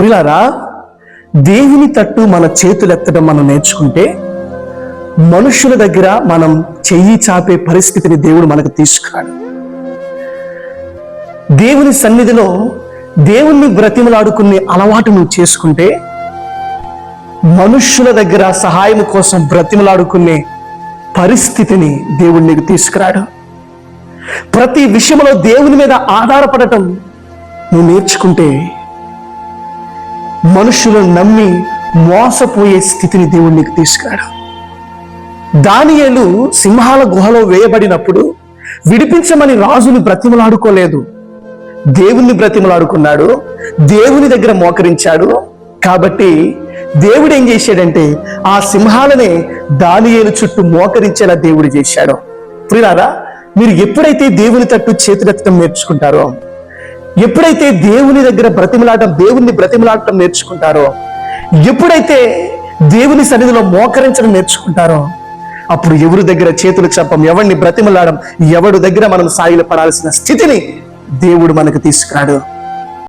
ప్రిలారా దేవుని తట్టు మన చేతులెత్తడం మనం నేర్చుకుంటే మనుషుల దగ్గర మనం చెయ్యి చాపే పరిస్థితిని దేవుడు మనకు తీసుకురాడు. దేవుని సన్నిధిలో దేవుణ్ణి బ్రతిమలాడుకునే అలవాటు నువ్వు చేసుకుంటే మనుష్యుల దగ్గర సహాయం కోసం బ్రతిమలాడుకునే పరిస్థితిని దేవుడు నీకు తీసుకురాడు. ప్రతి విషయంలో దేవుని మీద ఆధారపడటం నువ్వు నేర్చుకుంటే మనుషులను నమ్మి మోసపోయే స్థితిని దేవుడు నీకు తీసుకురాడు. దానియేలు సింహాల గుహలో వేయబడినప్పుడు విడిపించమని రాజుని బ్రతిమలాడుకోలేదు. దేవుణ్ణి బ్రతిమలాడుకున్నాడు దేవుని దగ్గర మోకరించాడు. కాబట్టి దేవుడు ఏం చేశాడంటే ఆ సింహాలనే దానియేలు చుట్టూ మోకరించేలా దేవుడు చేశాడు. ప్రియారా మీరు ఎప్పుడైతే దేవుని తట్టు చేతులెత్తడం నేర్చుకుంటారో ఎప్పుడైతే దేవుని దగ్గర బ్రతిమలాడటం దేవుణ్ణి బ్రతిమలాడటం నేర్చుకుంటారో ఎప్పుడైతే దేవుని సన్నిధిలో మోకరించడం నేర్చుకుంటారో అప్పుడు ఎవరి దగ్గర చేతులు చెప్పం ఎవరిని బ్రతిమలాడం ఎవరి దగ్గర మనం సాగిల పడాల్సిన స్థితిని దేవుడు మనకు తీసుకురాడు.